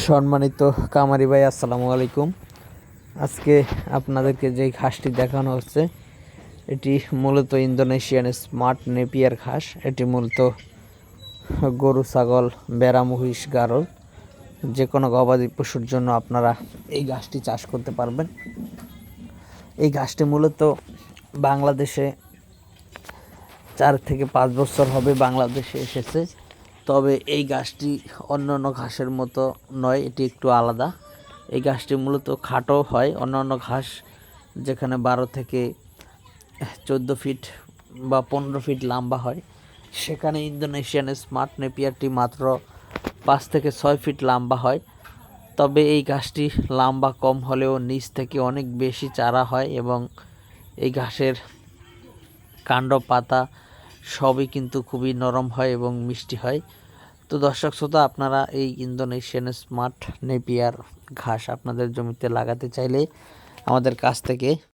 সম্মানিত কামারি ভাই, আসসালামু আলাইকুম। আজকে আপনাদেরকে যে ঘাসটি দেখানো হচ্ছে, এটি মূলত ইন্দোনেশিয়ান স্মার্ট নেপিয়ার ঘাস। এটি মূলত গরু, ছাগল বেড়া মহিষ, গারল, যে কোনো গবাদি পশুর জন্য আপনারা এই ঘাসটি চাষ করতে পারবেন। এই ঘাসটি মূলত বাংলাদেশে চার থেকে পাঁচ বছর হবে বাংলাদেশে এসেছে। তবে এই গাছটি অন্য অন্য ঘাসের মতো নয়, এটি একটু আলাদা। এই গাছটি মূলত খাটো হয়। অন্যান্য ঘাস যেখানে বারো থেকে চোদ্দ ফিট বা পনেরো ফিট লম্বা হয়, সেখানে ইন্দোনেশিয়ান স্মার্ট নেপিয়ারটি মাত্র পাঁচ থেকে ছয় ফিট লম্বা হয়। তবে এই গাছটি লম্বা কম হলেও নিচ থেকে অনেক বেশি চারা হয় এবং এই ঘাসের কাণ্ড পাতা সবই কিন্তু খুবই নরম হয় এবং মিষ্টি হয়। তো দর্শক শ্রোতা, আপনারা এই ইন্দোনেশিয়ান স্মার্ট নেপিয়ার ঘাস আপনাদের জমিতে লাগাতে চাইলে আমাদের কাছ থেকে